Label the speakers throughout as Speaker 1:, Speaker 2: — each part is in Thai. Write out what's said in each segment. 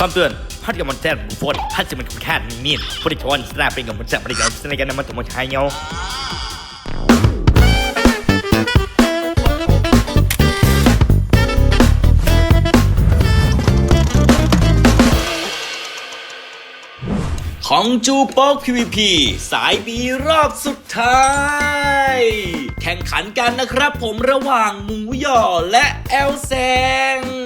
Speaker 1: คำเตือนพัดกับมันแท้บุฟฟอนพัดจะมันแค่นี้นี่บริจอนสนาเป็นกับมันจะบริจอนสนากันมันตัวมันชายเงาของจูโป๊ก PVP สายบีรอบสุดท้าย แข่งขันกันนะครับผมระหว่างหมูหย่อและแอลแซง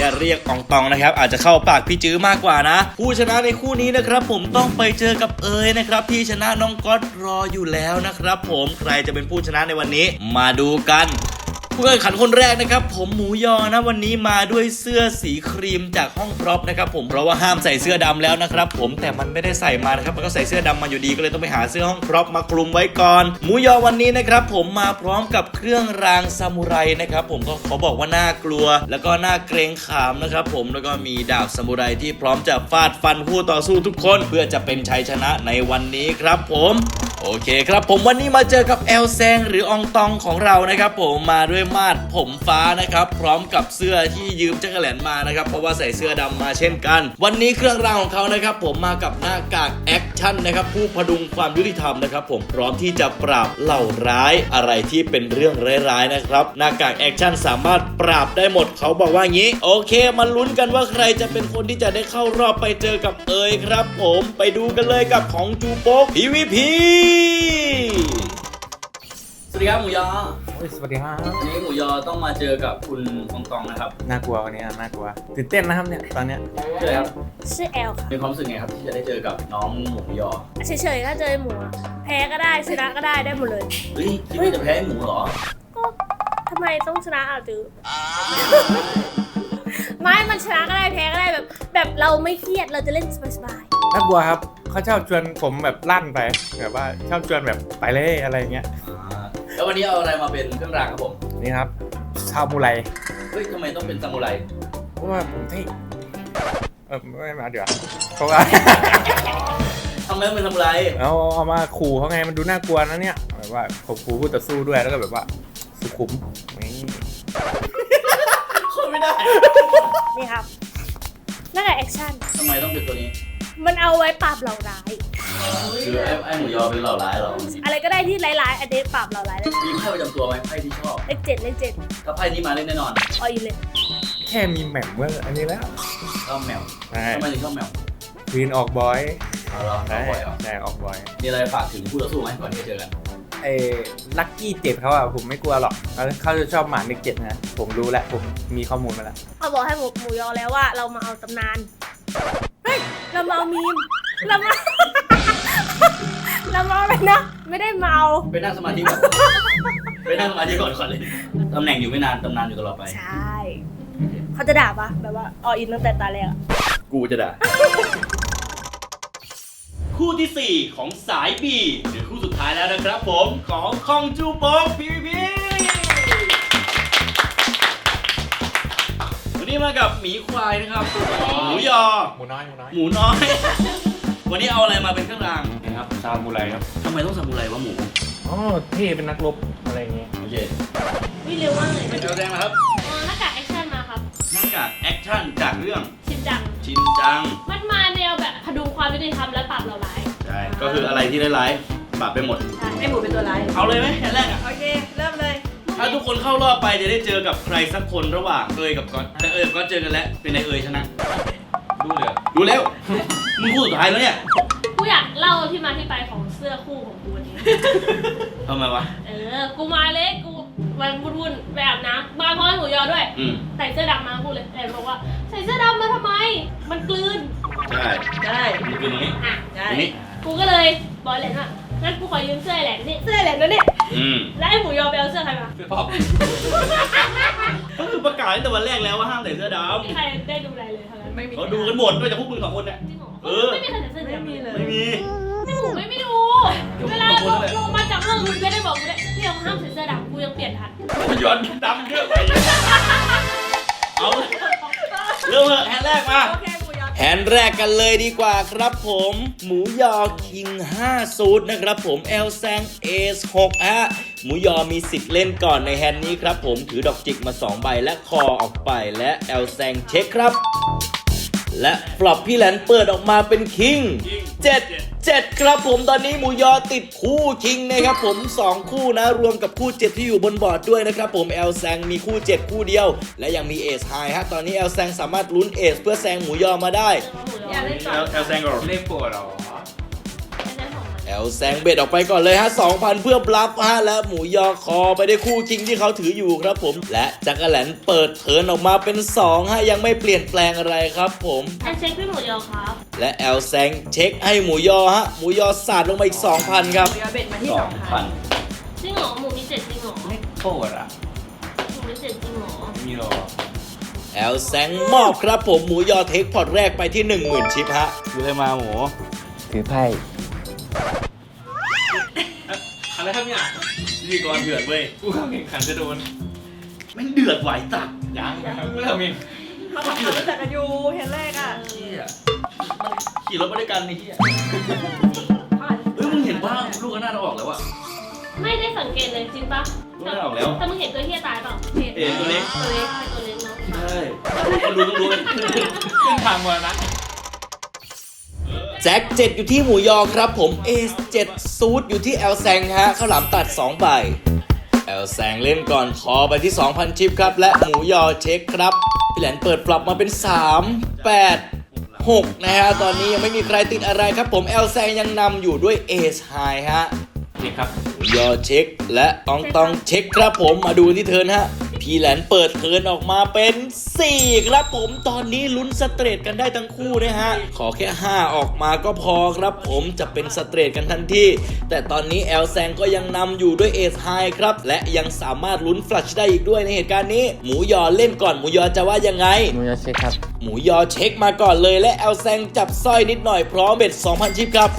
Speaker 1: ออนุญาเรียกอองตองนะครับ อาจจะเข้าปากพี่จื้อมากกว่านะ ผู้ชนะในคู่นี้นะครับผมต้องไปเจอกับเอยนะครับที่ชนะน้องก๊อตรออยู่แล้วนะครับ ผมใครจะเป็นผู้ชนะในวันนี้ มาดูกัน ผู้แข่งขันคนแรกนะครับ ผมหมูยอนะวันนี้มาด้วยเสื้อสีครีมจากห้องพร็อพนะครับผมเพราะว่าห้ามใส่เสื้อดำแล้วนะครับผมแต่มันไม่ได้ใส่มานะครับมันก็ใส่เสื้อดำมาอยู่ดีก็เลยต้องไปหาเสื้อห้องพร็อพมาคลุมไว้ก่อนหมูยอวันนี้นะครับผมมาพร้อมกับเครื่องรางซามูไรนะครับผมก็ขอบอกว่าน่ากลัว แล้วก็น่าเกรงขามนะครับผมแล้วก็มีดาบซามูไรที่พร้อมจะฟาดฟันผู้ต่อสู้ทุกคน เพื่อจะเป็นชัยชนะในวันนี้ครับผม โอเคครับผมวันนี้มาเจอกับแอลแซงหรืออองตองของเรานะครับผมมาด้วยมาดผมฟ้านะครับ พร้อมกับเสื้อที่ยืมจักรแหลนมานะครับ เพราะว่าใส่เสื้อดำมาเช่นกัน วันนี้เครื่องรางของเขานะครับ ผมมากับหน้ากากแอคชั่นนะครับผู้พดุงความยุติธรรมนะครับ ผมพร้อมที่จะปราบเหล่าร้ายอะไรที่เป็นเรื่องร้ายๆนะครับหน้ากากแอคชั่นสามารถปราบได้หมดเขาบอกว่างี้ โอเคมาลุ้นกันว่าใครจะเป็นคนที่จะได้เข้ารอบไปเจอกับเอ๋ยครับ ผมไปดูกันเลยกับของจูโป๊ก PVP สวัสดีครับหมูยอ
Speaker 2: โอ้ยสวัสดีครับ
Speaker 1: วันนี้หมูยอต้องมาเจอกับคุณตองตองนะครับ
Speaker 2: น่ากลัววันนี้น่ากลัวตื่นเต้นนะครับเนี่ยตอนเนี้ย
Speaker 1: ใช่ครับ
Speaker 3: ชื่อแอลค่ะ
Speaker 1: มีความรู้สึกไงครับที่จะได้เจอกับน้องหมูยอ
Speaker 3: เฉยๆถ้าเจอหมูอะแพ้ก็ได้ชนะก็ได้ได้หมดเลย
Speaker 1: เฮ้ยคิดว่าจะแพ้หมูเหรอ
Speaker 3: ก็ทำไมต้องชนะอะจือไม่มันชนะก็ได้แพ้ก็ได้แบบ แบบเราไม่เครียดเราจะเล่นสบาย
Speaker 2: น่ากลัวครับ เขาชอบชวนผมแบบลั่นไปแบบว่าชอบชวนแบบไปเลยอะไรเงี้ย
Speaker 1: แล้ววันนี้เอาอะไรมาเป็นเครื่องรางครับผม
Speaker 2: นี่ครับซามูไร
Speaker 1: เฮ้ยทำไมต้องเป็นซามูไร
Speaker 2: เพราะว่าผมที่เออไม่มาเดี๋ยวาเพราะว่า
Speaker 1: ทำไมต้องเป็นซามูไร
Speaker 2: เอาเอามาขู่เขาไงมันดูน่ากลัวนะเนี่ยแบบว่าผมขู่คู่ต่อสู้ด้วยแล้วก็แบบว่าสุขุมนี่
Speaker 1: คนไม่ได้
Speaker 3: ๆนี่ครับนั่นแหละแอคชั่น
Speaker 1: ทำไมต้องเป็นตัวนี้
Speaker 3: มันเอาไว้ปราบเหล่าร้าย
Speaker 1: คือไอ้ไอ้หมูยอเป็นเหล่าร้ายเหรอ
Speaker 3: อะไรก็ได้ที่ร้ายๆอันนี้ปราบเหล่าร้ายได้
Speaker 1: มีไพ่ประจำตัวไหมไพ่ที่ชอบ
Speaker 3: เลขเจ็ดเลขเจ็ด
Speaker 1: ถ้าไพ่นี้มาเล่นแน่นอน
Speaker 3: ออยเลย
Speaker 2: แค่มีแหม่มเมื่ออันนี้แล้ว
Speaker 1: ชอบแมว
Speaker 2: ใช่
Speaker 1: ทำไมถึงชอบแมว
Speaker 2: ควีนออกบอย
Speaker 1: เอาเหรอช
Speaker 2: ใช่
Speaker 1: อบบ่อยเหรอ
Speaker 2: ใช่ออกบอย
Speaker 1: มีอะไรฝากถึงผู้ต่อสู้ไหมก่อนที่จะเจอกัน
Speaker 2: ไอ้ลักกี้เจ็ดเขาอะผมไม่กลัวหรอกเขาเขาจะชอบหมาเด็กเจ็ดนะผมรู้แล้วผมมีข้อมูลมาแล้ว
Speaker 3: เขาบอกให้หมูหมูยอแล้วว่าเรามาเอาตำนาน เฮ้ย เรามาเอามีมเรามาเรามาเอาอะไรนะ ไม่ได้เมา
Speaker 1: ไปนั่งสมาธิก่อน ไปนั่งสมาธิก่อนก่อนเลยตำแหน่งอยู่ไม่นานตำนานอยู่ตลอดไป
Speaker 3: ใช่เขาจะด่าปะแบบว่าออินตั้งแต่ตาแรกอะ
Speaker 1: กูจะด่า คู่ที่ 4 ของสาย B หรือคู่สุดท้ายแล้วนะครับผมของคองจูโป๊ก PVP นนี้มากับหมีควายนะครับ หมูยอ
Speaker 2: หมูน้อยหมูน้อย
Speaker 1: หมูน้อย วันนี้เอาอะไรมาเป็นเครื่องรางนะครับ
Speaker 2: ซามูไรครับ
Speaker 1: ทำไมต้องซามูไรวะหมู
Speaker 2: อ๋อเท่เป็นนักรบอะไรอย่างเงี้ย
Speaker 1: โอเค
Speaker 3: วิเร็วมากเลย
Speaker 1: เป็นแถวแดงนะครับ
Speaker 3: อ๋อหน้ากากแอคชั่นมาครับ
Speaker 1: หน้ากากแอคชั่นจากเรื่อง
Speaker 3: ชินจัง
Speaker 1: ชินจัง
Speaker 3: มันมาแนวแบบพดุงความยุติธรรมและปราบเหล่าร้าย
Speaker 1: ใช่ก็คืออะไรที่ร้ายๆปราบไปหมด
Speaker 3: ใช่ไอหมูเป็นตัวร้าย
Speaker 1: เอาเลยไหมแค่แรกอะ
Speaker 3: โอเค เริ่มเลย
Speaker 1: ถ้าทุกคนเข้ารอบไปจะได้เจอกับใครสักคนระหว่างเอยกับก๊อตแต่เอยกับก๊อตเจอกันแล้ว เป็นนายเอยชนะ ดูเลยดูแล้วมึงคู่สุดท้ายแล้วเนี่ย
Speaker 3: กูอยากเล่าที่มาที่ไปของเสื้อคู่ของกูวันนี้
Speaker 1: ทำไมวะ
Speaker 3: เออ กูมาเล็ก กูวันวุ่นๆไปอาบน้ำมาพร้อมหมูยอด้วย
Speaker 1: อืม
Speaker 3: ใส่เสื้อดำมาพูดเลยแต่บอกว่า ใส่เสื้อดำมาทำไม มันกลืน
Speaker 1: ใช่
Speaker 3: ได้
Speaker 1: มันคือตรงนี้
Speaker 3: อะ
Speaker 1: ตรงนี้
Speaker 3: กูก็เลยบอกแหลนว่า งั้นกูขอยืมเสื้อไอ้แหลนนี่เสื้อไอ้แหลนนั่นนี่
Speaker 1: อืม
Speaker 3: แล้วไอ้หมูยอไปเอาเสื้อใครมา
Speaker 1: ป๊อปก็คือประกาศตั้งแต่วันแรกแล้วว่าห้ามใส่เสื้อด
Speaker 3: ไม่มีใครได้ดูอะไรเลยทั้งนั้นไม่มีำ
Speaker 1: เขาดูกันหมดด้วยจากพวกมึงสองคนเนี่ย
Speaker 3: จริงเหรอ
Speaker 1: เออ
Speaker 3: ไม่มีใครใส่เสื้อดำ
Speaker 4: ไม่มีเลย
Speaker 1: ไม่มี
Speaker 3: ไอ้หมูไม่ไม่ดู เวลาลงลงมาจากห้องมึงก็ได้บอกกูได้พี่เราห้ามใส่เสื้อดำกูยังเปลี่ยนทัน
Speaker 1: ย้อนดำเยอะไปเอาเริ่มเลยแฮนด์แรกมา
Speaker 4: โอเค
Speaker 1: แฮนด์แรกกันเลยดีกว่าครับผม หมูยอคิง 5 ซูทนะครับผมเอลแซงเอส6ฮะหมูยอมีสิทธิ์เล่นก่อนในแฮนด์นี้ครับผมถือดอกจิกมา 2 ใบและคอออกไปและเอลแซงเช็คครับ และปรับพี่แหลนเปิดออกมาเป็นคิงเจ็ดเจ็ดครับผมตอนนี้หมูยอติดคู่คิงนะครับผม 2 คู่นะ รวมกับคู่7ที่อยู่บนบอร์ดด้วยนะครับผมเอลแซงมีคู่7คู่เดียว และยังมีเอสไฮฮะตอนนี้เอลแซงสามารถลุ้นเอสเพื่อแซงหมูยอมาได้
Speaker 3: อย่าเล่นก่อน
Speaker 4: แอลแซงก่อน
Speaker 2: เล่นโปรดเหรอ
Speaker 3: เล่นข องมัน
Speaker 1: แอลแซงเบ็ดออกไปก่อนเลยฮะ2,000 เพื่อบลัฟฮะและหมูยอคอไปได้คู่คิงที่เขาถืออยู่ครับผม และจักรแหลนเปิดเทิร์นออกมาเป็น2ฮะยังไม่เปลี่ยนแปลงอะไรครับผม
Speaker 3: อันเช็คพี่หมูยอครับ
Speaker 1: และแอลแซงเช็คให้หมูยอฮะหมูยอสาดลงมาอีก 2,000 ครับ
Speaker 5: เรือเบ็ดมาที่สองพัน
Speaker 3: จริงเหรอหมูมีเจ็ดจริงเหรอ
Speaker 2: เล่นโปรดอะ
Speaker 3: หมูมีเจ็ดจริงเหรอ
Speaker 2: มีหรอ
Speaker 1: แอลแซงมอบครับผมหมูยอเทคพอร์ตแรกไปที่ 10,000 ชิปฮะ
Speaker 4: ดูให้มาหมู
Speaker 2: ถือไพ่
Speaker 4: อะไรครับเนี่ยพิธีกรเดือดเว้ย
Speaker 2: กูเข้าแข่งขันจะโดน
Speaker 4: แม่งเดือดไหวตัด
Speaker 2: ยังเริ่มเอง
Speaker 5: เขาทำความรู้จักกันอยู่เห็นแรกอะ
Speaker 4: เฮียขี่รถมาด้วยกันนี่เฮียเฮ้ยมึงเห็นว่าลูกก็น่าจะออกแล้วอะ
Speaker 3: ไม่ได้สังเกตเลยจริงปะ
Speaker 4: รู้ไม่ออกแล้ว
Speaker 3: แต่มึงเห็นตัวเฮียตายเปล่า
Speaker 4: เอ๋ตัวเล็ก
Speaker 3: ตัวเล็กเป็นตัวเล็กเนาะ
Speaker 4: ใช่คนรู้ต้องรู้กัน
Speaker 2: ขึ้นทางมานะ
Speaker 1: แจ็ค7อยู่ที่หมูยอครับผมเอส7ซูดอยู่ที่แอลแซงฮะข้าวหลามตัด2ใบแอลแซงเล่นก่อนคอไปที่ 2,000 ชิปครับ และหมูยอเช็คครับ พี่แหลนเปิดปรับมาเป็น 3 8 6 นะฮะ ตอนนี้ยังไม่มีใครติดอะไรครับผมแอลแซงยังนำอยู่ด้วยเอสไฮฮะ
Speaker 2: นี่ครับ
Speaker 1: หมูยอเช็คและอองตองเช็คครับผมมาดูที่เทิร์นฮะ พี่แหลนเปิดเทิร์นออกมาเป็น 4 ครับผมตอนนี้ลุ้นสเตรทกันได้ทั้งคู่นะฮะ ขอแค่ 5 ออกมาก็พอครับผมจะเป็นสเตรทกันทันทีแต่ตอนนี้แอลแซงก็ยังนำอยู่ด้วยเอสไฮครับ และยังสามารถลุ้นฟลัชได้อีกด้วยในเหตุการณ์นี้ หมูยอเล่นก่อนหมูยอจะว่ายังไง
Speaker 2: หมูยอเช็คครับ
Speaker 1: หมูยอเช็คมาก่อนเลยและแอลแซงจับสร้อยนิดหน่อยพร้อมเบ็ด2,000ชิปครับ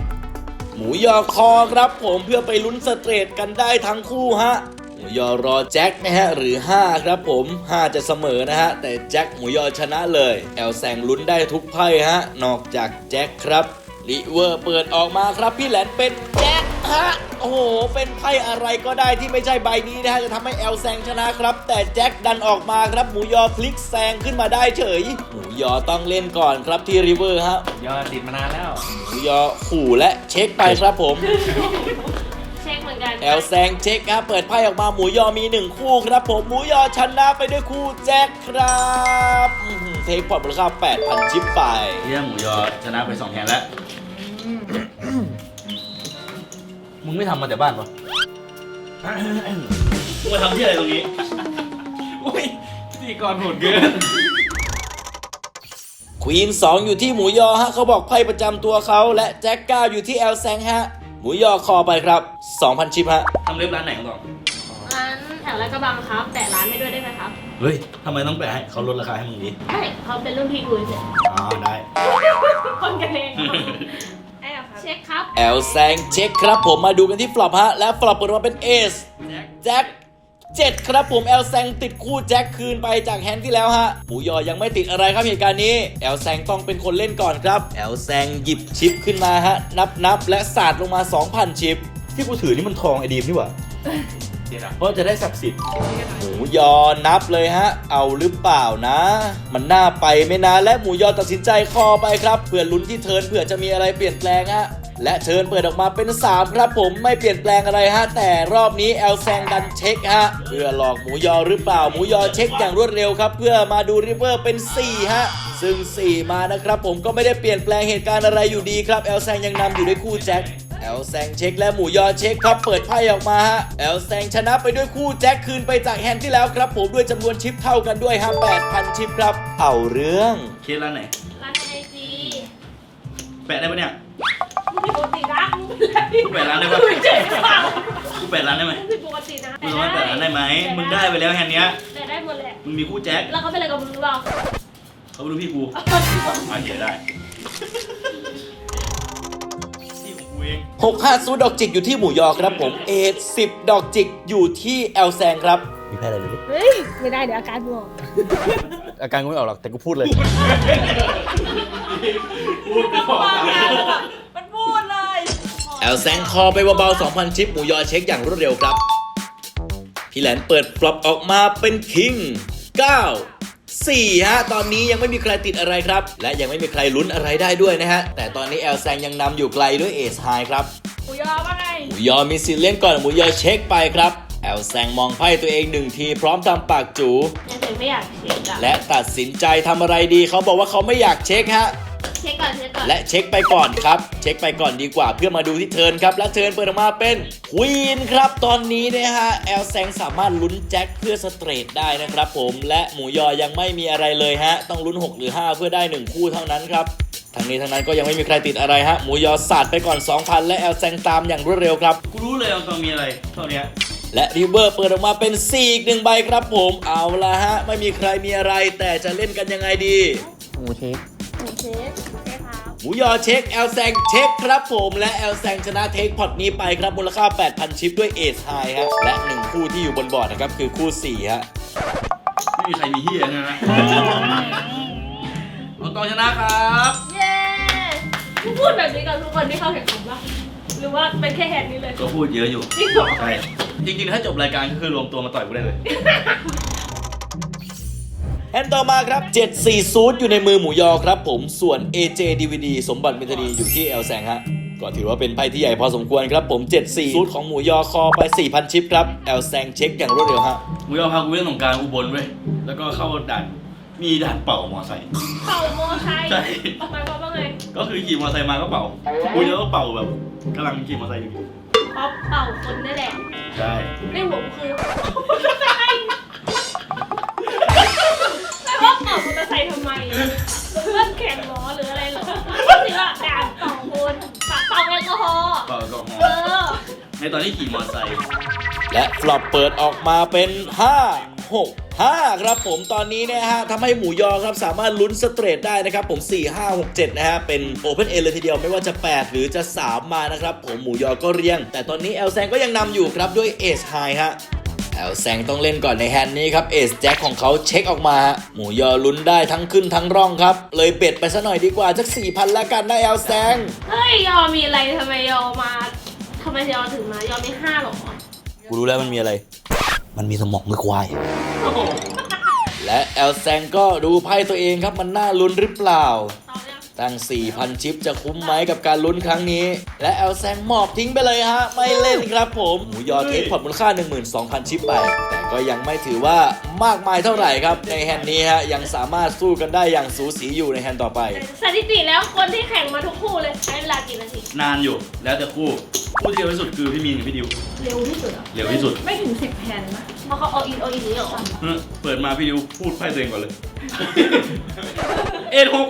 Speaker 1: หมูยอคอครับผมเพื่อไปลุ้นสเตรทกันได้ทั้งคู่ฮะห มูยอรอแจ็คนะฮะหรือ 5 ครับผม 5 จะเสมอนะฮะ แต่แจ็คหมูยอชนะเลย แอลแซงลุ้นได้ทุกไพ่ฮะ นอกจากแจ็คครับลิเวอร์เปิดออกมาครับพี่แหลนเป็นแจ็คฮะโอ้โห เป็นไพ่อะไรก็ได้ที่ไม่ใช่ใบนี้นะฮะ จะทำให้แอลแซงชนะครับ แต่แจ็คดันออกมาครับ หมูยอพลิกแซงขึ้นมาได้เฉย หมูยอต้องเล่นก่อนครับที่ริเวอร์ฮะ
Speaker 2: ยอติดมานานแล้ว
Speaker 1: หมูยอขู่และเช็คไปครับผม แอลแซงเช็คครับเปิดไพ่ออกมาหมูยอมีหนึ่งคู่ครับผมหมูยอชนะไปด้วยคู่แจ็คครับอื้อหือเทคพอร์ตมูลค่า8,000 ชิปไป
Speaker 4: เฮียหมูยอชนะไปสองแข่งแล้ว มึงไม่ทำมาแต่บ้านปะมึงมาทำที่อะไรตรงนี้
Speaker 2: อุ้ยพิธีกรโหดเกิน
Speaker 1: ควีน2 อยู่ที่หมูยอฮะเขาบอกไพ่ประจำตัวเขาและแจ็ค9อยู่ที่แอลแซงฮะ หมูยอคอไปครับ 2,000 ชิปฮะ
Speaker 4: ทำเล็บร้านไหนกันต่อ
Speaker 3: ร้านแถวลาดกระบังครับ แต่ร้านไม่ด้วยได้ไหมครับ
Speaker 4: เฮ้ยทำไมต้องแปะให้เขาลดราคาให้มึงดิ
Speaker 3: ใช่เขาเป็นรุ่นพี่กูเฉย
Speaker 4: อ๋อได้
Speaker 3: คนกันเอง
Speaker 5: ไอ้เหรอครับ
Speaker 3: เช็คครับ
Speaker 1: แอลแซงเช็คครับผมมาดูกันที่ฟลอปฮะ และฟลอปเปิดมาเป็นเอสแจ็ค เจ็ดครับผมแอลแซงติดคู่แจ็คคืนไปจากแฮนด์ที่แล้วฮะหมูยอยังไม่ติดอะไรครับเหตุการณ์นี้แอลแซงต้องเป็นคนเล่นก่อนครับแอลแซงหยิบชิปขึ้นมาฮะนับนับและสาดลงมา 2,000 ชิป
Speaker 4: ที่กูถือนี่มันทองไอดีมนี่หว่า
Speaker 2: เดี๋ยวนะ
Speaker 4: เพราะจะได้ศักดิ์สิทธิ์
Speaker 1: หมูยอนับเลยฮะ เอาหรือเปล่านะ มันน่าไปไม่นานและหมูยอตัดสินใจคอไปครับเพื่อลุ้นที่เทิร์นเผื่อจะมีอะไรเปลี่ยนแปลงฮะ และเทิร์นเปิดออกมาเป็น 3 ครับผมไม่เปลี่ยนแปลงอะไรฮะ แต่รอบนี้แอลแซงดันเช็คฮะ เพื่อหลอกหมูยอหรือเปล่าหมูยอเช็คอย่างรวดเร็วครับ เพื่อมาดูริเวอร์เป็น 4 ฮะ ซึ่ง 4 มานะครับ ผมก็ไม่ได้เปลี่ยนแปลงเหตุการณ์อะไรอยู่ดีครับแอลแซงยังนำอยู่ด้วยคู่แจ็คแอลแซงเช็คและหมูยอเช็คครับเปิดไพ่ออกมาฮะแอลแซงชนะไปด้วยคู่แจ็คคืนไปจากแฮนด์ที่แล้วครับ ผมด้วยจำนวนชิปเท่ากันด้วยฮะ8,000 ชิปครับ เอาเรื่อง
Speaker 4: เคสร้านไหน
Speaker 3: ร้านไอจี
Speaker 4: แปะได้ปะเนี่ย กูแปะร้านได้ปะ
Speaker 3: มึงเจ๋งเปล่า
Speaker 4: กูแปะร้านได้ไหม
Speaker 3: ผิดปกตินะ
Speaker 4: มึงสามารถแปะร้านได้ไหมมึงได้ไปแล้วแฮนด์เนี้ย
Speaker 3: แต่ได้หมดแหละ
Speaker 4: มึงมีคู่แจ็ค
Speaker 3: แล้วเขาเป็นอะไรกับมึงหรือเปล่า
Speaker 4: เขาไปดูพี่กูมาเขียนได้ที่ของกูเอง
Speaker 1: 65ซูดดอกจิกอยู่ที่หมูยอครับผมเอ10ดอกจิกอยู่ที่แอลแซงครับ
Speaker 4: มีแพ้อะไรดูดิ
Speaker 3: เฮ้ย ไม่ได้เดี๋ยวอาการบวก
Speaker 4: อาการกูไม่ออกหรอกแต่กูพูดเลย
Speaker 5: มันพูดเลย
Speaker 1: แอลแซงคอไปเบาๆ2,000 ชิปหมูยอเช็คอย่างรวดเร็วครับ พี่แหลนเปิดฟลอปออกมาเป็นคิง 9 4 ฮะ ตอนนี้ยังไม่มีใครติดอะไรครับ และยังไม่มีใครลุ้นอะไรได้ด้วยนะฮะ แต่ตอนนี้แอลแซงยังนำอยู่ไกลด้วยเอสไฮครับ
Speaker 5: หมูยอว่าไง
Speaker 1: หมูยอมีสิทธิ์เล่นก่อนหมูยอเช็คไปครับ แอลแซงมองไพ่ตัวเองหนึ่งทีพร้อมทำปากจู
Speaker 3: ยังถึงไม่อยากเช็คอะ
Speaker 1: และตัดสินใจทำอะไรดีเขาบอกว่าเขาไม่อยากเช็คฮะ
Speaker 3: เช็คก่อนเช็คก่อน
Speaker 1: และเช็คไปก่อนครับ เช็คไปก่อนดีกว่าเพื่อมาดูที่เทิร์นครับ และเทิร์นเปิดออกมาเป็นควีนครับ ตอนนี้เนะฮะแอลแซงสามารถลุ้นแจ็คเพื่อสเตรทได้นะครับผมและหมูยอยังไม่มีอะไรเลยฮะ ต้องลุ้น 6 หรือ 5 เพื่อได้ 1 คู่เท่านั้นครับทั้งนี้ทั้งนั้นก็ยังไม่มีใครติดอะไรฮะ หมูยอสาดไปก่อน 2,000 และแอลแซงตามอย่างรวดเร็วครับ
Speaker 4: กูรู้เลยเอาตอนมีอะไรเท่าเนี้ย
Speaker 1: และริเวอร์เปิดออกมาเป็น4อีกหนึ่งใบครับผมเอาละฮะ ไม่มีใครมีอะไรแต่จะเล่นกันยังไงดี
Speaker 2: หมูเช็ค
Speaker 3: หมูเช็คเช็คครับ
Speaker 1: หมูยอเช็คแอลแซงเช็คครับผมและแอลแซงชนะเทคพอตนี้ไปครับมูลค่า 8,000 ชิปด้วยเอสไฮฮะและ1คู่ที่อยู่บนบอร์ดนะครับคือคู่4ฮะ
Speaker 4: ไม่มีใครมีเฮียนะฮะเอาตอนชนะครับ
Speaker 3: เย้กูพูดแบบนี้กับทุกคนที่เข้าแข่งขันปะหรือว่าเป็นแค่แฮนด์นี้เลย
Speaker 4: ก็พูดเยอะอยู่
Speaker 3: จริงเหรอ
Speaker 4: ใช่จริงๆถ้าจบรายการก็คือรวมตัวมาต่อยกูได้เลย
Speaker 1: แฮนด์ต่อมาครับ 74ซูดอยู่ในมือหมูยอครับผมส่วน AJ DVD สมบัติมิตรีอยู่ที่แอลแซงฮะก็ถือว่าเป็นไพ่ที่ใหญ่พอสมควรครับผม 74ซูดของหมูยอคอไป 4,000 ชิปครับ แอลแซงเช็คอย่างรวดเร็วฮะ
Speaker 4: มึงเอาพากูไปเล่นสงกรารอุบลเว้ย แล้วก็เข้าด่านมีด่านเป่ามอไซค์
Speaker 3: เป่าโมไซค์
Speaker 4: ใช่
Speaker 3: หมายความว่าไง
Speaker 4: ก็คือขี่มอไซค์มาก็เป่ากูจะก็เป่าแบบกำลังขี่มอไซค์อยู่
Speaker 3: เพราะเป่าคนนี่แหละ
Speaker 4: ใช่
Speaker 3: ในหัวกูคือมอเตอร์ไซค์ แต่ว่าเป่ามอเตอร์ไซค์ทำไมเพื่อนแข่งล้อหรืออะไรเหรอก็คือว่าด่านเป่าคนเป่าแอลกอฮอล์
Speaker 4: เป่าแอลกอฮอ
Speaker 3: เอ
Speaker 4: ล์
Speaker 3: อ
Speaker 4: ในตอนที่ขี่มอไซค์
Speaker 1: และฟลอปเปิดออกมาเป็น 5 6 5 ครับผมตอนนี้เนะฮะทำให้หมูยอครับสามารถลุ้นสเตรทได้นะครับผม 4 5 6 7 นะฮะ เป็นโอเพนเอเลยทีเดียวไม่ว่าจะ 8 หรือจะ 3 มานะครับ ผมหมูยอก็เรียง แต่ตอนนี้แอลแซงก็ยังนำอยู่ครับด้วยเอสไฮฮะ แอลแซงต้องเล่นก่อนในแฮนด์นี้ครับเอสแจ็คของเขาเช็คออกมาฮะหมูยอลุ้นได้ทั้งขึ้นทั้งร่องครับ เลยเบ็ดไปซะหน่อยดีกว่าสัก4,000ละกันนะแอลแซง
Speaker 3: เฮ้ยยอมมีอะไรทำไมยอมมาทำไมยอมถึงมายอมมีห้าหรอ
Speaker 1: กูรู้แล้วมันมีอะไร มันมีสมองมือควาย
Speaker 4: โอ้โห
Speaker 1: และแอลแซงก็ดูไพ่ตัวเองครับมันน่าลุ้นหรือเปล่า
Speaker 3: ตอนเนี้ย
Speaker 1: ตั้ง 4,000 ชิปจะคุ้มไหมกับการลุ้นครั้งนี้ และแอลแซงหมอบทิ้งไปเลยฮะ ไม่เล่นครับผมหมูยอเทคพอร์ตมูลค่า 12,000 ชิปไป แต่ก็ยังไม่ถือว่ามากมายเท่าไหร่ครับ ในแฮนด์นี้ฮะยังสามารถสู้กันได้อย่างสูสีอยู่ในแฮนด์ต่อไป
Speaker 3: สถิติแล้วคนที่แข่งมาทุกคู่เลยใช้เวลากี่นาที
Speaker 4: นานอยู่แล้วแต่คู่คู่ที่เร็วที่สุดคือพี่มีนกับพี่ดิว
Speaker 3: เร็วที่สุดเหรอ
Speaker 4: เร็วที่สุด
Speaker 5: ไม่ถึงสิบแผ่นนะ
Speaker 3: เพราะเขาเอาอินเอาอินนี้เหรอ
Speaker 4: เออเปิดมาพี่ดิวพูดไพ่ตัวเองก่อนเลย เอ็ดหก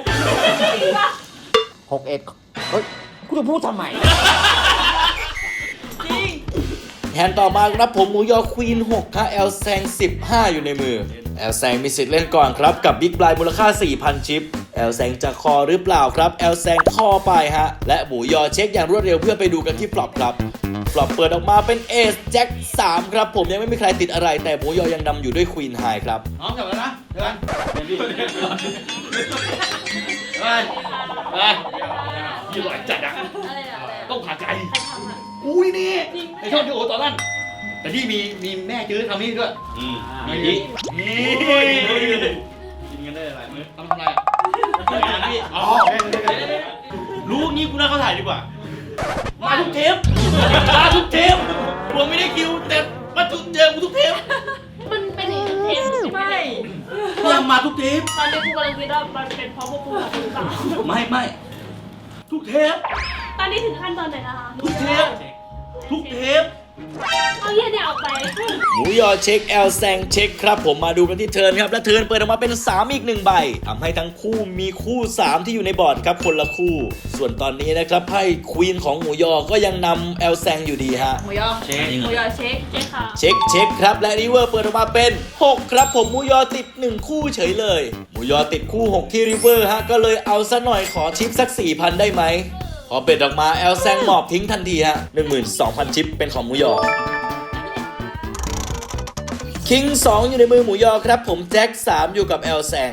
Speaker 2: หกเอ็ดเฮ้ยกูจะพูดทำไม
Speaker 1: แฮนด์ต่อมาครับผมหมูยอควีน6ค่ะแอลแซง 15 อยู่ในมือ แอลแซงมีสิทธิ์เล่นก่อนครับ กับบิ๊กบลายมูลค่า 4,000 ชิป แอลแซงจะคอหรือเปล่าครับ แอลแซงคอไปฮะ และหมูยอเช็คอย่างรวดเร็วเพื่อไปดูกันที่ปลอบครับ ปลอบเปิดออกมาเป็นเอสแจ็ค3ครับผมยังไม่มีใครติดอะไร แต่หมูยอยังนำอยู่ด้วยควีนไฮครับ
Speaker 4: น้องกลับแล้วนะเดี๋ยวกันเดี๋ยวพี่ไปไปยี่หลอยจัดอะ
Speaker 3: อะไรอะอะไรอะ
Speaker 4: ต้องผ่าใจ
Speaker 3: ใครทำอะ
Speaker 4: อุ้ยนี่ไอชอบที่โอตอนนั้นแต่ที่มีมีแม่จื้อทำนี่ด้วยอืมมีนี่นี่กินกันได้อะไรมื้อทำอะไรกินงานพี่อ๋อรู้งี้กูน่าเข้าถ่ายดีกว่า มาทุกเทปมาทุกเทปผมไม่ได้คิวแต่มาทุกเจอกูทุกเทป
Speaker 3: มันเป็นอีกเทปใช่ไหม
Speaker 5: ไม่
Speaker 4: ยังมาทุกเทป
Speaker 3: ตอนนี้กูกำลังคิดว่ามันเป็นเพราะพวกกูหรือเปล่า
Speaker 4: ไม่ไม่ทุกเทป
Speaker 3: ตอนนี้ถึงขั้นตอนไหนนะคะ
Speaker 4: ทุกเทปทุกเทป
Speaker 3: เอาเยี่ยเนี่ยเอาไป
Speaker 1: หมูยอเช็คแอลแซงเช็คครับ ผมมาดูกันที่เทิร์นครับ และเทิร์นเปิดออกมาเป็น 3 อีกหนึ่งใบทำให้ทั้งคู่มีคู่ 3 ที่อยู่ในบอร์ดครับคนละคู่ ส่วนตอนนี้นะครับไพ่ควีนของหมูยอก็ยังนำแอลแซงอยู่ดีฮะ
Speaker 5: หมูยอ
Speaker 4: เช็ค
Speaker 5: หมูยอเช็ค
Speaker 3: เจ๊ค่ะ
Speaker 1: เช็คเช็คครับ และริเวอร์เปิดออกมาเป็น 6 ครับผมหมูยอติด 1 คู่เฉยเลย หมูยอติดคู่ 6 ที่ริเวอร์ฮะก็เลยเอาซะหน่อยขอชิปสัก4,000ได้ไหมพ อเบ็ดออกมาแอลแซงหมอบทิ้งทันทีฮะ12,000 ชิปเป็นของหมูยอคิง 2 อยู่ในมือหมูยอครับ ผมแจ็ค 3 อยู่กับแอลแซง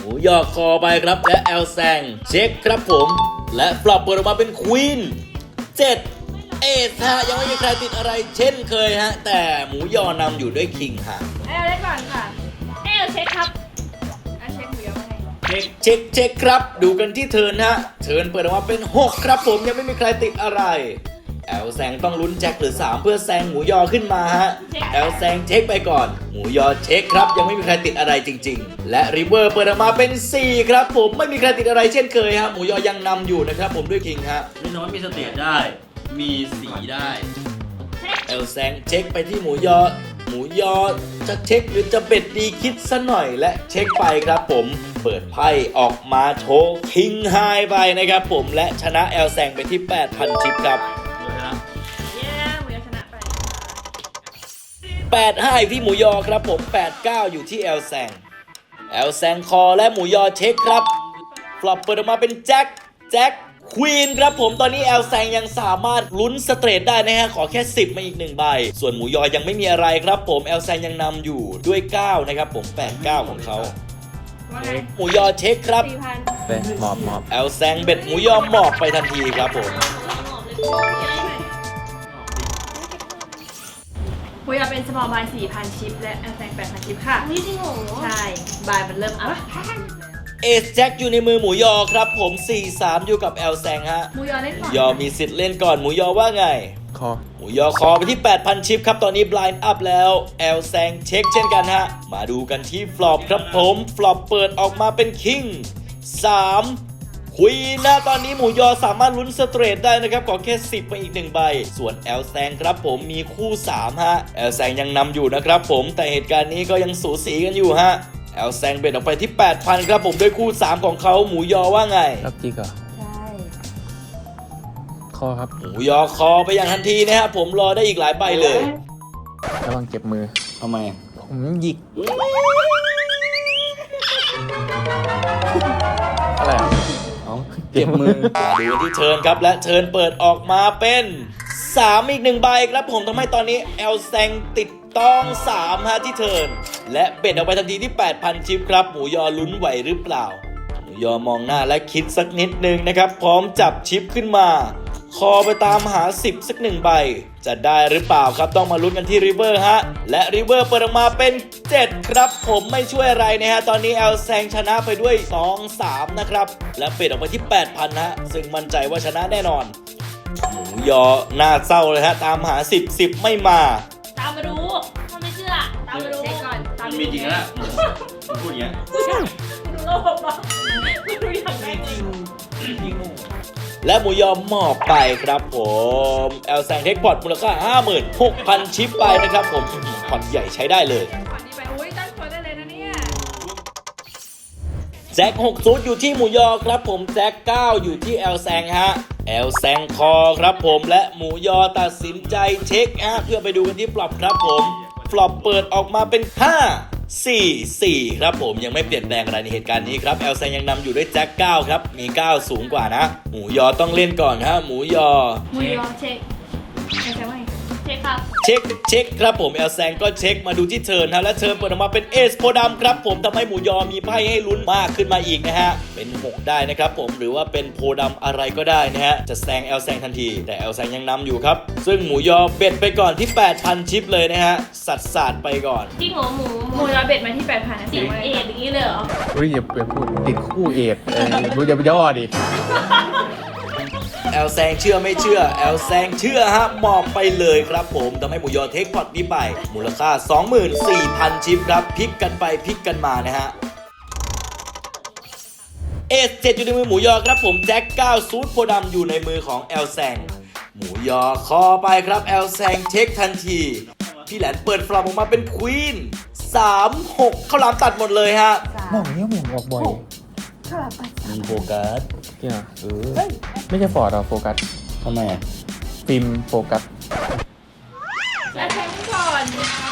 Speaker 1: หมูยอคอไปครับและแอลแซงเช็คครับผม และฟลอปเปิดออกมาเป็นควีน7เอสฮะยังไม่มีใครติดอะไรเช่นเคยฮะ แต่หมูยอนำอยู่ด้วยคิงฮะ
Speaker 5: ให้เราได้ก่อนค่ะ
Speaker 3: เอ้ยเช็คครับ
Speaker 4: เช็ค
Speaker 1: เช็คเช็คครับ ดูกันที่เทิร์นฮะเทิร์นเปิดออกมาเป็น 6 ครับผมยังไม่มีใครติดอะไร แอลแซงต้องลุ้นแจ็คหรือ 3 เพื่อแซงหมูยอขึ้นมาฮะแอลแซงเช็คไปก่อน หมูยอเช็คครับ ยังไม่มีใครติดอะไรจริง ๆ และริเวอร์เปิดออกมาเป็น 4 ครับผมไม่มีใครติดอะไรเช่นเคยฮะหมูยอยังนำอยู่นะครับผมด้วยคิงฮะ
Speaker 4: แน่นอนมีสเตจได้ มีสีได้
Speaker 1: แอลแซงเช็คไปที่หมูยอ หมูยอจะเช็คหรือจะเบ็ดดีคิดซะหน่อยและเช็คไปครับผม เปิดไพ่ออกมาโชว์คิงไฮไปนะครับผมและชนะแอลแซงไปที่ 8,000ชิปครับ
Speaker 4: เลยนะ
Speaker 5: เย้หมูยอชนะไป
Speaker 1: 8 5อยู่ที่หมูยอครับผม 8 9 อยู่ที่แอลแซงแอลแซงคอและหมูยอเช็คครับฟลอปเปิดออกมาเป็นแจ็คแจ็ค ควีนครับผมตอนนี้แอลแซงยังสามารถลุ้นสเตรทได้นะฮะขอแค่ 10 มาอีกหนึ่งใบ ส่วนหมูยอยังไม่มีอะไรครับผมแอลแซงยังนำอยู่ด้วย 9 นะครับผม 8 9 ของเขา
Speaker 5: ว่าไง
Speaker 1: หมูยอเช็คครับ
Speaker 5: สี่พัน
Speaker 2: ไปหมอบหมอบ
Speaker 1: แอลแซงเบ็ดหมูยอหมอบไปทันทีครับผม
Speaker 5: หมูยอเป็นสมอลบายสี่พันชิป และแอนแซงแปดพันชิปค่ะ
Speaker 3: นี่จริงเหรอ
Speaker 5: ใช่ บายมันเริ่มอัพ
Speaker 1: เอสแจ็คอยู่ในมือหมูยอครับผม 4-3 อยู่กับแอลแซงฮะ
Speaker 5: หมูยอเล่น
Speaker 1: ห
Speaker 5: ก่
Speaker 1: มู
Speaker 5: อน
Speaker 1: ยอมีสิทธิ์เล่นก่อนหมูยอว่าไง
Speaker 2: คอ
Speaker 1: หมูยอคอไปที่ 8,000 ชิปครับ ตอนนี้ blind up แล้ว แอลแซงเช็คเช่นกันฮะ มาดูกันที่ฟลอปครับผม ฟลอปเปิดออกมาเป็นคิง3ควีนนะตอนนี้หมูยอสามารถลุ้นสเตรทได้นะครับ ขอแค่ 10 มาอีกหนึ่งใบ ส่วนแอลแซงครับผมมีคู่ 3 ฮะ แอลแซงยังนำอยู่นะครับผม แต่เหตุการณ์นี้ก็ยังสูสีกันอยู่ฮะ แอลแซงเบ็ดออกไปที่ 8,000 ครับผมด้วยคู่ 3 ของเขาหมูยอว่าไง
Speaker 2: รับจิกเหรอ
Speaker 5: ใช่
Speaker 2: คอครับ
Speaker 1: หมูยอคอไปอย่างทันทีนะฮะผมรอได้อีกหลายใบเลย
Speaker 2: ระวังเจ็บมือ
Speaker 1: ทำไม
Speaker 2: ผมหยิก อะไรอะเอาเจ็บมือ
Speaker 1: มาดูที่เทิร์นครับและเทิร์นเปิดออกมาเป็น 3 อีกหนึ่งใบครับผมทำให้ตอนนี้แอลแซงติดต้อง3ฮะที่เทิร์น และเบ็ดออกไปทันทีที่ 8,000 ชิปครับ หมูยอลุ้นไหวหรือเปล่า หมูยอมองหน้าและคิดสักนิดนึงนะครับ พร้อมจับชิปขึ้นมา คอไปตามหา 10 สักหนึ่งใบ จะได้หรือเปล่าครับต้องมาลุ้นกันที่ริเวอร์ฮะ และริเวอร์เปิดออกมาเป็น 7 ครับ ผมไม่ช่วยอะไรนะฮะ ตอนนี้แอลแซงชนะไปด้วย 2-3 นะครับ และเปิดออกไปที่ 8,000ฮะซึ่งมั่นใจว่าชนะแน่นอน หมูยอหน้าเศร้าเลยฮะตามหา 10 10 ไม่มา
Speaker 3: ตามมาดูถ้าไม่เชื่อ ตามมาดู
Speaker 5: ม
Speaker 4: มัน
Speaker 5: ไป
Speaker 4: มี
Speaker 5: ดู
Speaker 4: จริงนะพูดอย่างเงี้ย
Speaker 3: ดูโลภอะดูอยากได้จริง
Speaker 1: และหมูยอมอบไปครับผมแอลแซงเทคพอร์ตมูลค่า 56,000 ชิปไปนะครับผมพอร์ตใหญ่ใช้ได้เลย
Speaker 5: ก่อนนี้ไปอุ้ยตั้งตัวได้เลยนะเนี่ย
Speaker 1: แจ็ค60 อยู่ที่หมูยอครับผมแจ็ค9 อยู่ที่แอลแซงฮะแอลแซงคอครับผมและหมูยอตัดสินใจเช็คฮะเพื่อไปดูกันที่ฟลอปครับผม ฟลอปเปิดออกมาเป็น 5 4 4 ครับผมยังไม่เปลี่ยนแปลงอะไรในเหตุการณ์นี้ครับ แอลแซงยังนำอยู่ด้วยแจ็ค9ครับ มี 9 สูงกว่านะ หมูยอต้องเล่นก่อนฮะหมูยอ
Speaker 5: หมูยอเช็คแอนแซงว่าไง
Speaker 3: เช็คครับ
Speaker 1: เช็คเช็คครับผมแอลแซงก็เช็คมาดูที่เทิร์นนะและเทิร์นเปิดออกมาเป็นเอสโพดำครับผมทำให้หมูยอมีไพ่ให้ลุ้นมากขึ้นมาอีกนะฮะเป็น6ได้นะครับผมหรือว่าเป็นโพดำอะไรก็ได้นะฮะจะแซงแอลแซงทันที แต่แอลแซงยังนำอยู่ครับ ซึ่งหมูยอเบ็ดไปก่อนที่ 8,000 ชิปเลยนะฮะสัดสาดไปก่อน
Speaker 3: จริงเหรอหมู
Speaker 5: หมูยอเบ็ดมาที่แปดพันนะ
Speaker 3: สิ
Speaker 5: เสีย
Speaker 3: บ
Speaker 5: งว่า
Speaker 3: เอ็ดอย่างนี้เลยเหรอ
Speaker 2: อุ้ยอย่าไปพูดติดคู่เอกเออรู้จะไปย่อดิ
Speaker 1: แอลแซงเชื่อไม่เชื่อแอลแซงเชื่อฮะมอบไปเลยครับผมทำให้หมูยอเทคพอตนี้ไป มูลค่า 24,000 ชิปครับพลิกกันไปพลิกกันมานะฮะเอสเจ็ดอยู่ในมือหมูยอครับผมแจ็ค9ซูดโพดำอยู่ในมือของแอลแซงหมูยอคอไปครับแอลแซงเช็คทันที พี่แหลนเปิดฟลอปออกมาเป็นควีน3 6ข้าวหลามตัดหมดเลยฮะ
Speaker 2: บอกเนี่ยเหมือนบอกบ่อย
Speaker 1: มีโฟกัส
Speaker 2: จริงเหรอเออไม่ใช่ฟอร์ดหรอโฟกัส
Speaker 1: ทำไม
Speaker 2: ฟิล์มโฟกัส
Speaker 5: แอนแซงก่อน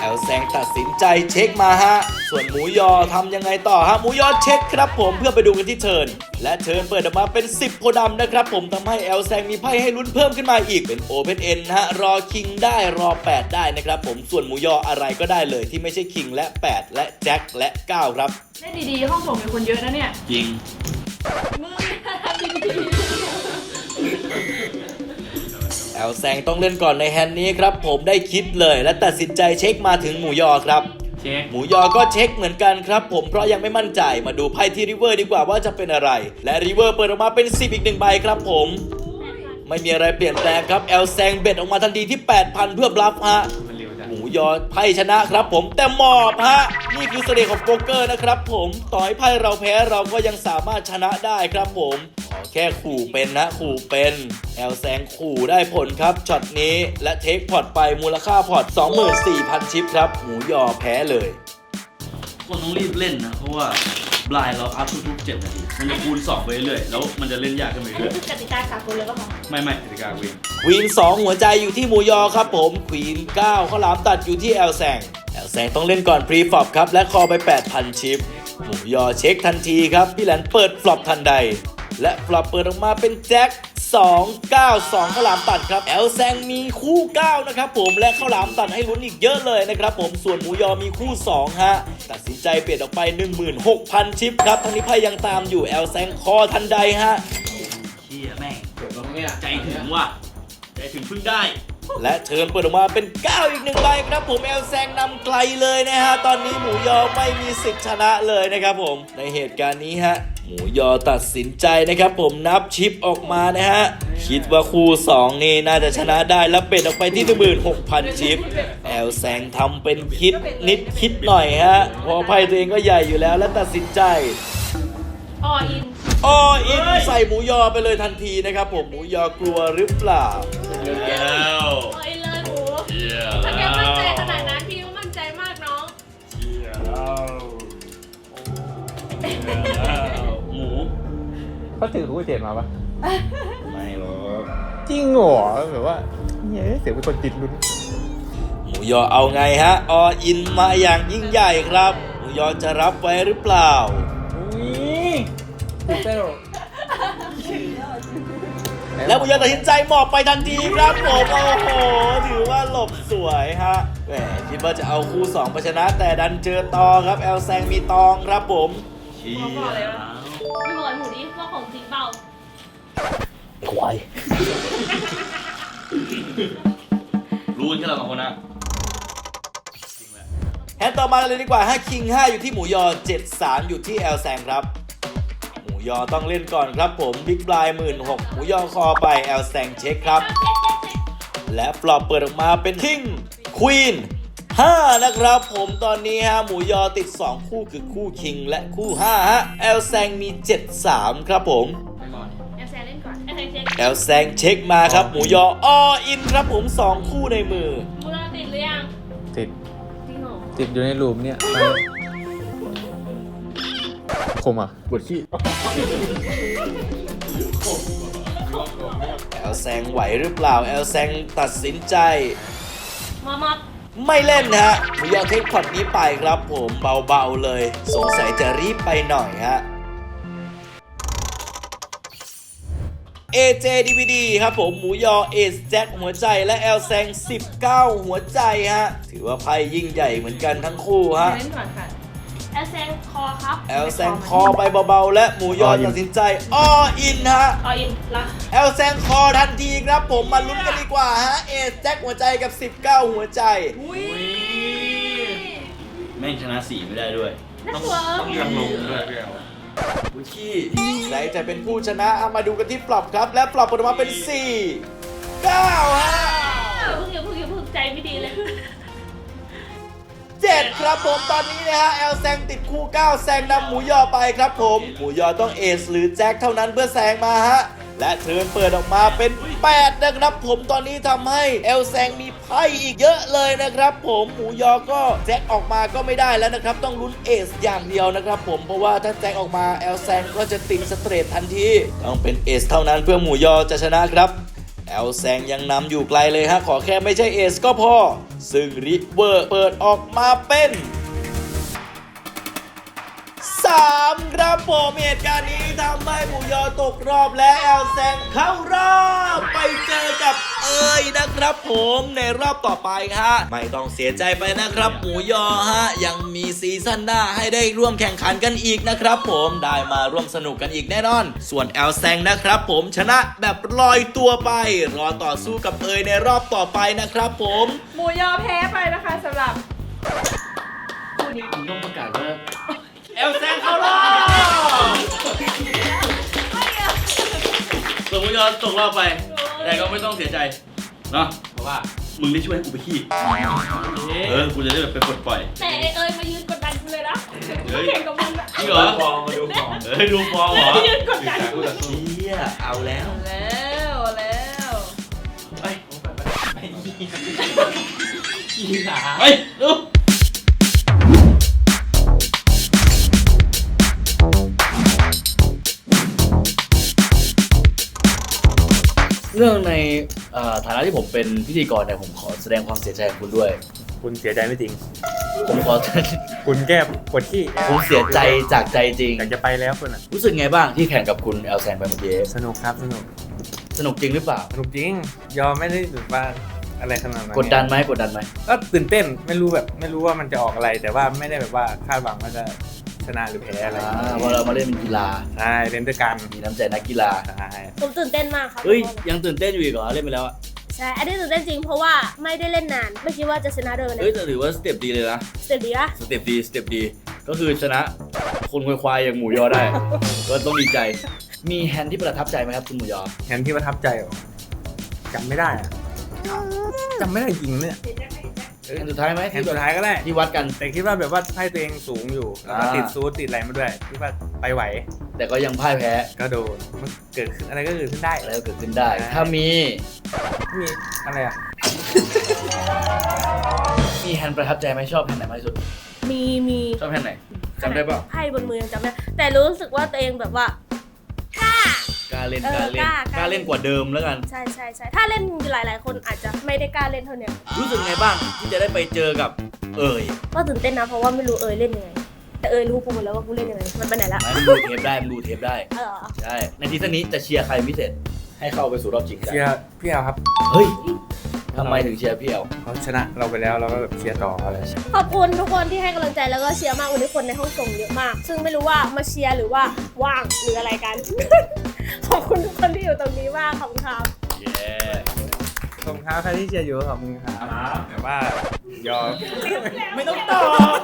Speaker 1: แอลแซงตัดสินใจเช็คมาฮะ ส่วนหมูยอทำยังไงต่อฮะ หมูยอเช็คครับผมเพื่อไปดูกันที่เทิร์นและเทิร์นเปิดออกมาเป็น 10โพดำนะครับผมทำให้แอลแซงมีไพ่ให้ลุ้นเพิ่มขึ้นมาอีกเป็นโอเพนเอ็นฮะรอคิงได้รอ 8 ได้นะครับผมส่วนหมูยออะไรก็ได้เลยที่ไม่ใช่คิงและ 8 และแจ็คและ 9 ครับ
Speaker 5: เล่นดีๆห้องส่งมีคนเยอะนะเนี่ย
Speaker 4: จริง
Speaker 3: มึงทำดี
Speaker 1: แอลแซงต้องเล่นก่อนในแฮนด์นี้ครับ ผมได้คิดเลยและตัดสินใจเช็คมาถึงหมูยอครับ
Speaker 4: เช็ค
Speaker 1: หมูยอก็เช็คเหมือนกันครับ ผมเพราะยังไม่มั่นใจมาดูไพ่ที่ริเวอร์ดีกว่าว่าจะเป็นอะไร และริเวอร์เปิดออกมาเป็น10อีกหนึ่งใบครับผม ไม่มีอะไรเปลี่ยนแปลงครับแอลแซงเบ็ดออกมาทันทีที่ 8,000 เพื่อบลัฟฮะ ยอไพ่ชนะครับผมแต่หมอบฮะนี่คือเสน่ห์ของโป๊กเกอร์นะครับผมต่อยไพ่เราแพ้เราก็ยังสามารถชนะได้ครับผมแค่ขู่เป็นนะขู่เป็นแอลแซงขู่ได้ผลครับช็อตนี้และเทคพอร์ตไปมูลค่าพอร์ต 24,000 ชิปครับ หมูยอแพ้เลย
Speaker 4: คนต้องรีบเล่นนะ เพราะว่า บลายเราอัพทุกๆเจ็ดนาทีมันจะคูณสองไปเรื่อยๆแล้วมันจะเล่นยากขึ้นไป
Speaker 3: อัน
Speaker 4: เรื่
Speaker 3: นี้
Speaker 4: อย
Speaker 3: คือกติกาสากลเลยป่ะคะ
Speaker 4: ไม่ไม่กติกาวิ่ง
Speaker 1: ควีน2 หัวใจอยู่ที่หมูยอครับผมควีน9ข้าวหลามตัดอยู่ที่แอลแซงแอลแซงต้องเล่นก่อนพรีฟลอปครับ และคอไป 8,000 ชิป หมูยอเช็คทันทีครับ พี่แหลนเปิดฟลอปทันใด และฟลอปเปิดออกมาเป็นแจ็ค2 9 2ข้าวหลามตัดครับแอลแซงมีคู่ 9 นะครับผมและข้าวหลามตัดให้ลุ้นอีกเยอะเลยนะครับผมส่วนหมูยอมีคู่ 2 ฮะ ตัดสินใจเปลี่ยนออกไป 16,000 ชิปครับทั้งนี้ไพ่ยังตามอยู่แอลแซงคอทันใดฮะ
Speaker 4: เชี่ยแม่งใจถึงว่ะใจถึงเพิ่งได้
Speaker 1: และเทิร์นเปิดออกมาเป็น 9 อีกหนึ่งใบครับผมแอลแซงนำไกลเลยนะฮะ ตอนนี้หมูยอไม่มีสิทธิ์ชนะเลยนะครับผม ในเหตุการณ์นี้ฮะ หมูยอตัดสินใจนะครับ ผมนับชิปออกมานะฮะ คิดว่าคู่ 2 นี่น่าจะชนะได้แล้วเป็ดออกไปที่16,000 ชิป แอลแซงทำเป็นคิดนิดคิดหน่อยฮะเพอไพ่ตัวเองก็ใหญ่อยู่แล้วและตัดสินใจ
Speaker 3: ออิน
Speaker 1: อ้ออินใส่หมูยอไปเลยทันทีนะครับ ผมหมูยอกลัวหรือเปล่า
Speaker 4: แล้ว
Speaker 3: ออินเลยหมู
Speaker 4: เชี่ย
Speaker 5: ถ้าแกมั่นใจขนาดนั้นพี่ก็มั่นใจมากน้อง
Speaker 4: เชี่ยแล้วแล้วหมู
Speaker 2: เขาถือคู่เจ็ดมาปะ
Speaker 4: ไม่หรอก
Speaker 2: จริงเหรอแบบว่าเฮ้ยเสียงเป็นคนติดลุ้น
Speaker 1: หมูยอเอาไงฮะ ออินมาอย่างยิ่งใหญ่ครับ หมูยอจะรับไว้หรือเปล่า
Speaker 2: อุ้ยเต้
Speaker 1: และหมูยอตัดสินใจหมอบไปทันทีครับผมโอ้โห ถือว่าหลบสวยฮะแหมคิดว่าจะเอาคู่2ไปชนะ แต่ดันเจอตอครับ แอลแซงมีตองครับผม
Speaker 4: เชี่ย
Speaker 3: พี่บอกไอ้หมูนี่ว่าของจริงเปล่า
Speaker 1: ควาย
Speaker 4: รู้กันแค่เราสองคนนะ
Speaker 1: แฮนด์ต่อมาเลยดีกว่าฮะคิง5อยู่ที่หมูยอ 73 อยู่ที่แอลแซงครับ หมูยอต้องเล่นก่อนครับผมบิ๊กบลายหมื่นหกหมูยอคอไปแอลแซงเช็คครับ และฟลอปเปิดออกมาเป็นคิงควีน 5 นะครับผมตอนนี้ฮะหมูยอติด 2 คู่คือคู่คิงและคู่5ฮะแอลแซงมี 73 ครับผม
Speaker 5: แอลแซนเล่นก่อน
Speaker 3: ไอ้ใครเช็ค
Speaker 1: แอลแซงเช็คมาครับหมูยอออินครับผม 2 คู่ในมือ
Speaker 3: หมูเราติดหรือยัง
Speaker 2: ติด
Speaker 3: จริงเหรอ
Speaker 2: ติดอยู่ในหลุมเนี่ยคมอะปวดขี้
Speaker 1: แอลแซงไหวหรือเปล่าแอลแซงตัดสินใจ
Speaker 3: มามา
Speaker 1: ไม่เล่นนะฮะหมูยอเทคพอดนี้ไปครับผมเบาๆเลย สงสัยจะรีบไปหน่อยฮะ AJ DVD ครับผมหมูยอเอสแจ็คหัวใจและแอลแซง 19 หัวใจฮะ ถือว่าไพ่ยิ่งใหญ่เหมือนกันทั้งคู่ฮะ
Speaker 5: เล่นก่อนค่ะ
Speaker 3: อลแซงคอครับ
Speaker 1: แอลแซงคอไปเบาๆ และหมูยอตัดสินใจอ้ออินฮะ
Speaker 3: ออินละ
Speaker 1: แอลแซงคอทันทีครับผมมาลุ้นกันดีกว่าฮะ เอสแจ็คหัวใจกับ 19 หัวใจ
Speaker 4: แม่งชนะสี่ไม่ได้ด้วย
Speaker 3: น่าสวย
Speaker 4: ต้องยังลงด้วยพี่แอล
Speaker 1: บุชี่ใครจะเป็นผู้ชนะเอามาดูกันที่ปรับครับ และปรับออกมาเป็น 4 9 ฮะ
Speaker 3: อย่าเพิ่งอย่าเพิ่งอย่าเพิ่งใจไม่ดีเลย
Speaker 1: 7 ครับผมตอนนี้นะฮะแอลแซงติดคู่ 9 แซงนำหมูยอไปครับผม หมูยอต้องเอสหรือแจ็คเท่านั้นเพื่อแซงมาฮะและเทิร์นเปิดออกมาเป็น 8 นะครับผมตอนนี้ทำให้แอลแซงมีไพ่อีกเยอะเลยนะครับ ผมหมูยอก็แจ็คออกมาก็ไม่ได้แล้วนะครับ ต้องลุ้นเอสอย่างเดียวนะครับผมเพราะว่าถ้าแจ็คออกมาแอลแซงก็จะติดสเตรททันทีต้องเป็นเอสเท่านั้นเพื่อหมูยอจะชนะครับ แอลแซงยังนำอยู่ไกลเลยฮะ ขอแค่ไม่ใช่เอสก็พอ ซึ่งริเวอร์เปิดออกมาเป็น 3ครับผมเหตุการณ์นี้ทำให้หมูยอตกรอบและแอลแซงเข้ารอบไปเจอกับเอ้ยนะครับผมในรอบต่อไปฮะไม่ต้องเสียใจไปนะครับหมูยอฮะยังมีซีซั่นหน้าให้ได้ร่วมแข่งขันกันอีกนะครับผมได้มาร่วมสนุกกันอีกแน่นอน ส่วนแอลแซงนะครับผมชนะแบบลอยตัวไป รอต่อสู้กับเอยในรอบต่อไปนะครับผม
Speaker 5: หมูยอแพ้ไปนะคะสำหรับ
Speaker 3: นี้
Speaker 6: ผมต้องประกาศว่า
Speaker 1: เอลแซงเข้ารอบสมมติยอตกรอบไป แต่ก็ไม่ต้องเสียใจเนาะ
Speaker 6: เพราะว่า
Speaker 1: มึงได้ช่วยให้กูไปขี้เออกูจะได้แบบไปปลดปล่อย
Speaker 3: แต่ไอ้เอ้ยมายืนกดดันกูเลยนะ
Speaker 1: เฮ้ย
Speaker 3: แข่งกับมันอะ
Speaker 1: จริงเหรอ
Speaker 2: ฟองมาดูฟอง
Speaker 1: เฮ้ยดูฟองเหรอ
Speaker 3: ยืนกดดันกู
Speaker 1: เฮียเอาแล้ว
Speaker 5: แล้วแล้ว
Speaker 1: ไป
Speaker 2: อีหนา
Speaker 1: ไปดู
Speaker 4: เรื่องในเอ่อฐานะที่ผมเป็นพิธีกรเนี่ยผมขอแสดงความเสียใจกับคุณด้วย
Speaker 2: คุณเสียใจไม่จริง
Speaker 4: ผมขอ
Speaker 2: คุณแก้ปวดที่
Speaker 4: ผมเสียใจจากใจจริง
Speaker 2: อยากจะไปแล้วคุณอะ
Speaker 4: รู้สึกไงบ้างที่แข่งกับคุณแอลแซงไปเมื่อกี้
Speaker 2: สนุกครับสนุก
Speaker 4: สนุกจริงหรือเปล่า
Speaker 2: สนุกจริง ยอมไม่ได้แบบว่าอะไรขนาดนั้น
Speaker 4: กดดันไหมกดดันไหม
Speaker 2: ก็ตื่นเต้นไม่รู้แบบไม่รู้ว่ามันจะออกอะไรแต่ว่าไม่ได้แบบว่าคาดหวังว่าจะ ชนะหรือแพ้อะไร
Speaker 4: อ่าเพราะเรามาเล่นเป็นกีฬา
Speaker 2: ใช่เล่นด้วยกัน
Speaker 4: มีน้ำใจนักกีฬา
Speaker 2: ใช่
Speaker 3: ผมตื่นเต้นมากครับ
Speaker 4: เฮ้ยยังตื่นเต้นอยู่อีกเหรอเล่นไปแล้วอะ
Speaker 3: ใช่อันนี้ตื่นเต้นจริงเพราะว่าไม่ได้เล่นนานไม่คิดว่าจะชนะเดินเล
Speaker 4: เฮ้ย
Speaker 3: ย
Speaker 4: แต่ถือว่าสเต็ปดีเลยนะ
Speaker 3: เสร็จดีละ
Speaker 4: สเต็ปดีสเต็ปดีก็คือชนะคนควายๆอย่างหมูยอได้ ก็ต้องดีใจมีแฮนด์ที่ประทับใจไหมครับคุณหมูยอ
Speaker 2: แฮนด์ที่ประทับใจเหรอจำไม่ได้อะจำไม่ได้จริงเนี่ย
Speaker 4: แฮนด์สุดท้ายไหม
Speaker 2: แฮนด์สุดท้ายก็ได้
Speaker 4: ที่วัดกัน
Speaker 2: แต่คิดว่าแบบว่าให้ตัวเองสูงอยู่แล้วก็
Speaker 4: อ่า
Speaker 2: ติดซูทติดอะไรมาด้วยคิดว่าไปไหว
Speaker 4: แต่ก็ยังพ่ายแพ้
Speaker 2: ก็โดนมันเกิดขึ้นอะไรก็เกิดขึ้นได้
Speaker 4: อะไรก็เกิดขึ้นได้
Speaker 2: ใช่
Speaker 4: ถ้ามี
Speaker 2: มีอะไรอะ
Speaker 4: มีแฮนด์ประทับใจไหมชอบแฮนด์ไหนมากที่สุด
Speaker 3: มีมี
Speaker 4: ชอบแฮนด์ไหนจำได้เปล่า
Speaker 3: ไพ่บนมือยังจำได้แต่รู้สึกว่าตัวเองแบบว่า
Speaker 4: ก ล้าเล่น
Speaker 3: เออก
Speaker 4: ล้าเล่น
Speaker 3: กล้ากล้า
Speaker 4: กล้าเล่นกว่าเดิมแล้วกัน
Speaker 3: ใช่ใช่ใช่ถ้าเล่นหลาย ๆ คนอาจจะไม่ได้กล้าเล่นเท่าเนี้ย
Speaker 4: รู้สึกไงบ้างที่จะได้ไปเจอกับเอ่ย
Speaker 3: ก็ตื่นเต้นนะเพราะว่าไม่รู้เอยเล่นยังไงแต่เอยรู้กูหมดแล้วว่ากูเล่นยังไงมันไปไหนละ
Speaker 4: ไม่มึงดูเทปได้มึงดูเทปได้
Speaker 3: เออ
Speaker 4: ใช่ในทีซั่นนี้จะเชียร์ใครพิเศษให้เข้าไปสู่รอบชิงได้
Speaker 2: เชียร์พี่เอาครับ
Speaker 4: เฮ้ย ทำไมถึงเชียร์พี่เอล
Speaker 2: เขาชนะเราไปแล้วเราก็แบบเชียร์ต่ออะไร
Speaker 3: ขอบคุณทุกคนที่ให้กำลังใจแล้วก็เชียร์มากวันนี้คนในห้องส่งเยอะมาก ซึ่งไม่รู้ว่ามาเชียร์หรือว่าว่างหรืออะไรกัน ขอบคุณทุกคนที่อยู่ตรงนี้มากขอบคุณครับ
Speaker 4: เย้
Speaker 2: ขอบคุณครับใครที่เชียร์อยู่ขอบคุณครับแต่ว่ายอม
Speaker 4: ไม่ต้องตอบ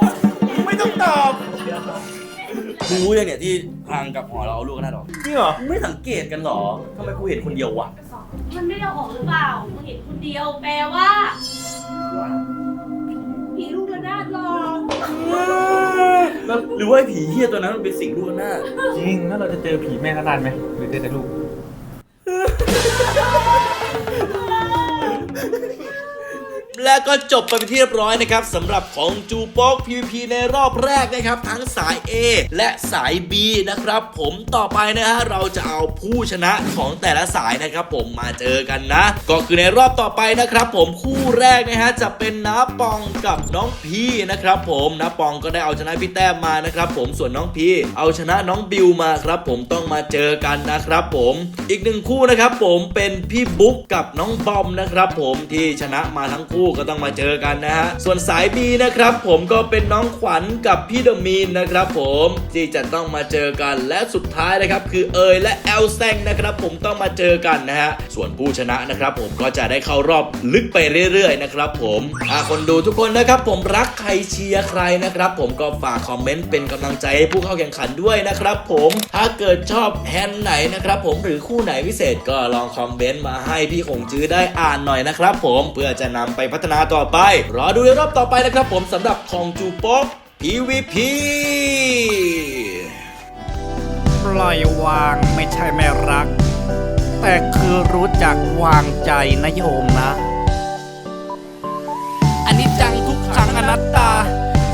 Speaker 4: ไม่ต้องตอบมึงรู้ยังเนี่ยที่พังกับหอเราเอาลูกกันได้หรอ
Speaker 2: จริงเหรอ
Speaker 4: มึงไม่สังเกตกันหรอทำไมกูเห็นคนเดียววะ
Speaker 3: มันไม่ได้ออกหรือเปล่ามึงเห็นคนเดียวแปลว่าผีลูกระนาดหรอก
Speaker 4: แล้วหรือว่าไอ้ผีเฮียตัวนั้นมันเป็นสิ่งลูกหน้า
Speaker 2: จริงแล้วเราจะเจอผีแม่ขนาดไหมหรือเจอแต่ลูก
Speaker 1: และก็จบไปเป็นที่เรียบร้อยนะครับสำหรับของจูโป๊ก PVP ในรอบแรกนะครับ ทั้งสาย A และสาย B นะครับ ผมต่อไปนะฮะเราจะเอาผู้ชนะของแต่ละสายนะครับผมมาเจอกันนะ ก็คือในรอบต่อไปนะครับผมคู่แรกนะฮะจะเป็นน้าปองกับน้องพีนะครับผมน้าปองก็ได้เอาชนะพี่แต้มมานะครับผมส่วนน้องพีเอาชนะน้องบิวมาครับผมต้องมาเจอกันนะครับผมอีกหนึ่งคู่นะครับผมเป็นพี่บุ๊กกับน้องบอมนะครับผมที่ชนะมาทั้งคู่ก็ต้องมาเจอกันนะฮะ ส่วนสาย B นะครับผมก็เป็นน้องขวัญกับพี่เดมีนนะครับผมที่จะต้องมาเจอกันและสุดท้ายนะครับคือเอยและแอลแซงนะครับผมต้องมาเจอกันนะฮะ ส่วนผู้ชนะนะครับผมก็จะได้เข้ารอบลึกไปเรื่อยๆนะครับผมคนดูทุกคนนะครับผมรักใครเชียร์ใครนะครับผมก็ฝากคอมเมนต์เป็นกำลังใจให้ผู้เข้าแข่งขันด้วยนะครับผมถ้าเกิดชอบแฮนด์ไหนนะครับผมหรือคู่ไหนพิเศษก็ลองคอมเมนต์มาให้พี่คงจื้อได้อ่านหน่อยนะครับผมเพื่อจะนำไปพัฒนาต่อไป รอดูในรอบต่อไปนะครับผมสำหรับของจูป๊อก PVP
Speaker 7: ปล่อยวางไม่ใช่ไม่รัก แต่คือรู้จักวางใจนะโยมนะ อันนี้จังทุกขังอนัตตา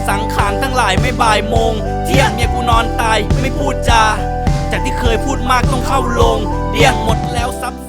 Speaker 7: สังขารทั้งหลายไม่บ่ายโมง เที่ยงเมียกูนอนตายไม่พูดจา จากที่เคยพูดมากต้องเข้าลงเดี่ยงหมดแล้วทรัพย์